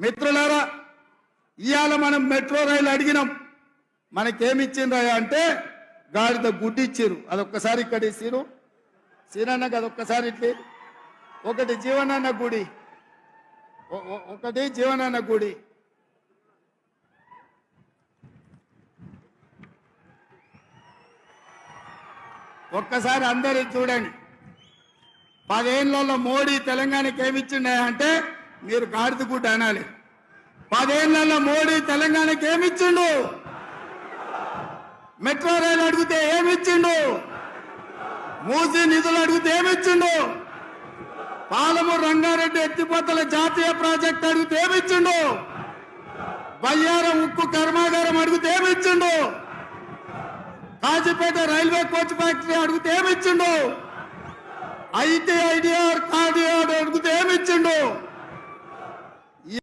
మిత్రులారా ఇవాళ మనం మెట్రో రైలు అడిగినాం. మనకేమి అంటే గాడిద గుడ్డు ఇచ్చిర్రు అదొక్కసారి ఇక్కడ ఇచ్చిర్రు సీనన్నకి అదొక్కసారి ఇట్లే. ఒకటి జీవనన్న గుడి. ఒకటి జీవనన్న గుడి. ఒక్కసారి అందరూ చూడండి. పదేళ్ళలో మోడీ తెలంగాణకి ఏమిచ్చిండే అంటే మీరు గాడిద అనాలి. పదేళ్ళలో మోడీ తెలంగాణకి ఏమిచ్చిండు? మెట్రో రైలు అడిగితే ఏమిచ్చిండు? మూసీ నిధులు అడిగితే ఏమిచ్చిండు? పాలమూరు రంగారెడ్డి ఎత్తిపోతల జాతీయ ప్రాజెక్ట్ అడిగితే ఏమిచ్చిండు? బయ్యారం ఉక్కు కర్మాగారం అడిగితే ఏమిచ్చిండు? కాజీపేట రైల్వే కోచ్ ఫ్యాక్టరీ అడిగితే ఏమిచ్చిండు? IT IDR